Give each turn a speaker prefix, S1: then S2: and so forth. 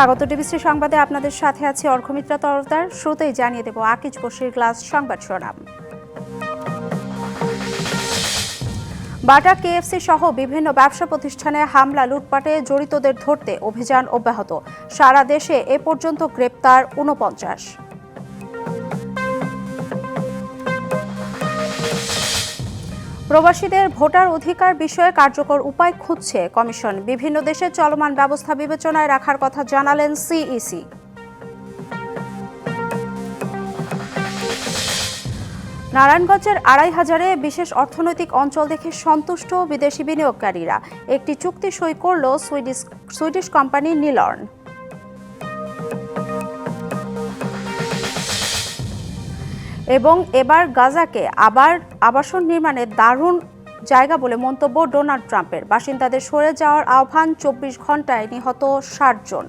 S1: স্বাগত ডিবিসি সংবাদে আপনাদের সাথে আছে অর্ঘমিত্রা তরফদার। শুরুতেই জানিয়ে দেব আকিজ বসির ক্লাস সংবাদ শিরোনাম বাটা, কেএফসি সহ বিভিন্ন ব্যবসা প্রতিষ্ঠানে হামলা, লুটপাটে জড়িতদের ধরতে অভিযান অব্যাহত। সারা দেশে এ পর্যন্ত গ্রেপ্তার ঊনপঞ্চাশ। প্রবাসীদের ভোটার অধিকার বিষয়ে কার্যকর উপায় খুঁজছে কমিশন। বিভিন্ন দেশে চলমান ব্যবস্থা বিবেচনায় রাখার কথা জানালেন সিইসি। নারায়ণগঞ্জের আড়াই হাজারে বিশেষ অর্থনৈতিক অঞ্চল দেখে সন্তুষ্ট বিদেশি বিনিয়োগকারীরা। একটি চুক্তি সই করল সুইডিশ সুইডিশ কোম্পানি নিলর্ন। এবং এবার গাজাকে আবার আবাসন নির্মাণের দারুণ জায়গা বলে মন্তব্য ডোনাল্ড ট্রাম্পের। বাসিন্দাদের সরে যাওয়ার আহ্বান চব্বিশ ঘন্টায় নিহত ষাট জন।